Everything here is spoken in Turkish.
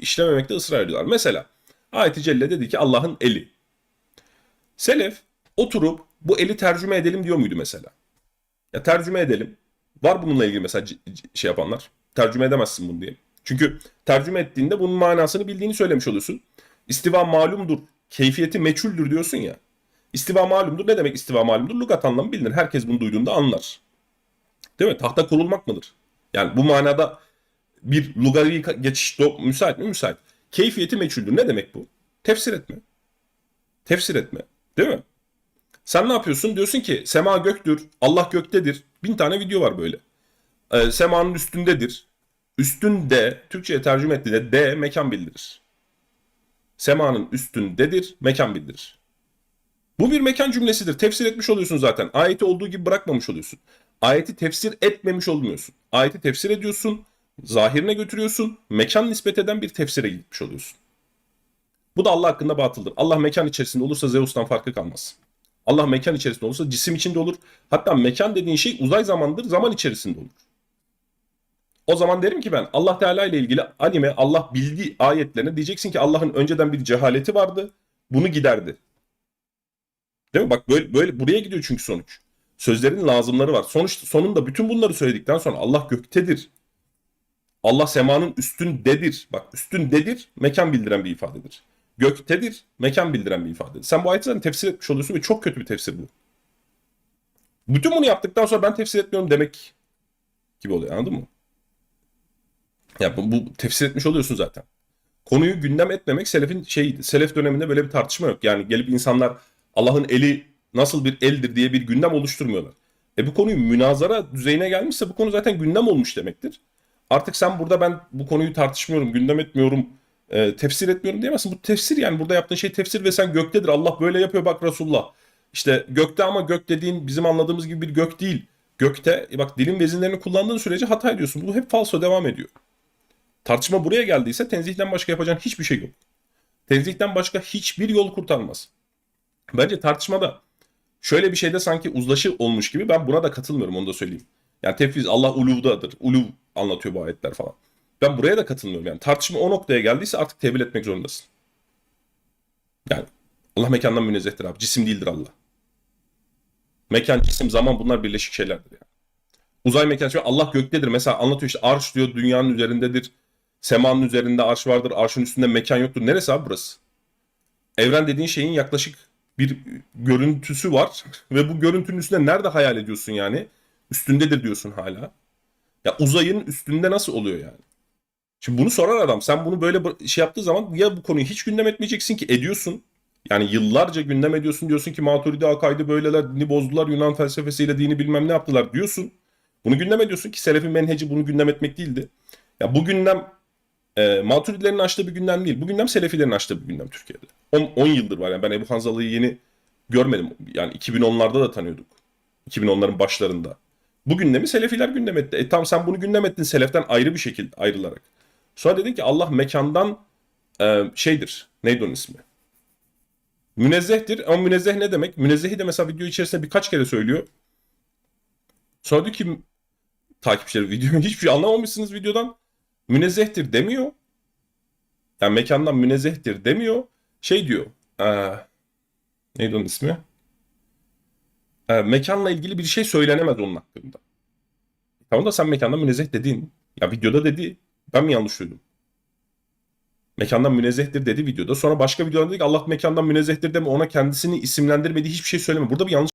işlememekte ısrar ediyorlar. Mesela ayet-i celle dedi ki Allah'ın eli. Selef oturup bu eli tercüme edelim diyor muydu mesela? Ya tercüme edelim. Var bununla ilgili mesela şey yapanlar. Tercüme edemezsin bunu diye. Çünkü tercüme ettiğinde bunun manasını bildiğini söylemiş oluyorsun. İstiva malumdur, keyfiyeti meçhuldür diyorsun ya. İstiva malumdur. Ne demek istiva malumdur? Lugat anlamı bilinir. Herkes bunu duyduğunda anlar. Değil mi? Tahta kurulmak mıdır? Yani bu manada bir lugavi geçiş do- müsait mi? Müsait. Keyfiyeti meçhuldür. Ne demek bu? Tefsir etme. Tefsir etme. Değil mi? Sen ne yapıyorsun? Diyorsun ki sema göktür, Allah göktedir. Bin tane video var böyle. Ee, semanın üstündedir. Üstünde, Türkçe'ye tercüme ettiğinde D mekan bildirir. Semanın üstündedir, mekan bildirir. Bu bir mekan cümlesidir. Tefsir etmiş oluyorsun zaten. Ayeti olduğu gibi bırakmamış oluyorsun. Ayeti tefsir etmemiş olmuyorsun. Ayeti tefsir ediyorsun, zahirine götürüyorsun, mekan nispet eden bir tefsire gitmiş oluyorsun. Bu da Allah hakkında batıldır. Allah mekan içerisinde olursa Zeus'tan farkı kalmaz. Allah mekan içerisinde olursa cisim içinde olur. Hatta mekan dediğin şey uzay zamandır, zaman içerisinde olur. O zaman derim ki ben Allah Teala ile ilgili anime Allah bildiği ayetlerine diyeceksin ki Allah'ın önceden bir cehaleti vardı. Bunu giderdi. Değil mi? Bak böyle, böyle buraya gidiyor çünkü sonuç. Sözlerin lazımları var. Sonuç sonunda bütün bunları söyledikten sonra Allah göktedir. Allah semanın üstündedir. Bak üstündedir mekan bildiren bir ifadedir. Göktedir mekan bildiren bir ifadedir. Sen bu ayeti zaten tefsir etmiş oluyorsun ve çok kötü bir tefsir bu. Bütün bunu yaptıktan sonra ben tefsir etmiyorum demek gibi oluyor anladın mı? Ya bu, bu tefsir etmiş oluyorsun zaten. Konuyu gündem etmemek selefin şeyiydi. Selef döneminde böyle bir tartışma yok. Yani gelip insanlar Allah'ın eli nasıl bir eldir diye bir gündem oluşturmuyorlar. E bu konuyu münazara düzeyine gelmişse bu konu zaten gündem olmuş demektir. Artık sen burada ben bu konuyu tartışmıyorum, gündem etmiyorum, e, tefsir etmiyorum diyemezsin. Bu tefsir yani burada yaptığın şey tefsir ve sen göktedir. Allah böyle yapıyor bak Resulullah. İşte gökte ama gök dediğin bizim anladığımız gibi bir gök değil. Gökte e bak dilin vezinlerini kullandığın sürece hata ediyorsun. Bu hep falso devam ediyor. Tartışma buraya geldiyse tenzihten başka yapacağın hiçbir şey yok. Tenzihten başka hiçbir yol kurtarmaz. Bence tartışmada şöyle bir şeyde sanki uzlaşı olmuş gibi ben buna da katılmıyorum onu da söyleyeyim. Yani tefviz Allah uluvdadır. Uluv anlatıyor bu ayetler falan. Ben buraya da katılmıyorum. Yani tartışma o noktaya geldiyse artık tevil etmek zorundasın. Yani Allah mekandan münezzehtir abi. Cisim değildir Allah. Mekan, cisim, zaman bunlar birleşik şeylerdir yani. Uzay mekan, şimdi Allah göktedir. Mesela anlatıyor işte arş diyor dünyanın üzerindedir. Semanın üzerinde arş vardır. Arşın üstünde mekan yoktur. Neresi abi burası? Evren dediğin şeyin yaklaşık bir görüntüsü var. Ve bu görüntünün üstünde nerede hayal ediyorsun yani? Üstündedir diyorsun hala. Ya uzayın üstünde nasıl oluyor yani? Şimdi bunu sorar adam. Sen bunu böyle şey yaptığı zaman ya bu konuyu hiç gündem etmeyeceksin ki ediyorsun. Yani yıllarca gündem ediyorsun diyorsun ki Maturidi Akaydı böyleler dini bozdular Yunan felsefesiyle dini bilmem ne yaptılar diyorsun. Bunu gündem ediyorsun ki Selefin menheci bunu gündem etmek değildi. Ya bu gündem e, Maturidilerin açtığı bir gündem değil. Bu gündem Selefilerin açtığı bir gündem Türkiye'de. 10 yıldır var yani ben Ebu Hanzalı'yı yeni görmedim. Yani 2010'larda da tanıyorduk. 2010'ların başlarında. Bu gündemi Selefiler gündem etti. E tamam sen bunu gündem ettin Seleften ayrı bir şekilde ayrılarak. Sonra dedin ki Allah mekandan e, şeydir. Neydi onun ismi? Münezzehtir. Ama münezzeh ne demek? Münezzehi de mesela video içerisinde birkaç kere söylüyor. Sonra diyor ki takipçileri videoyu hiçbir şey anlamamışsınız videodan. Münezzehtir demiyor. Yani mekandan münezzehtir demiyor. Şey diyor. E, neydi onun ismi? E, mekanla ilgili bir şey söylenemez onun hakkında. Tamam da sen mekandan münezzeh dedin. Ya videoda dedi. Ben mi yanlış duydum? Mekandan münezzehtir dedi videoda. Sonra başka videoda dedi ki Allah mekandan münezzehtir deme ona kendisini isimlendirmediği hiçbir şey söyleme. Burada bir yanlış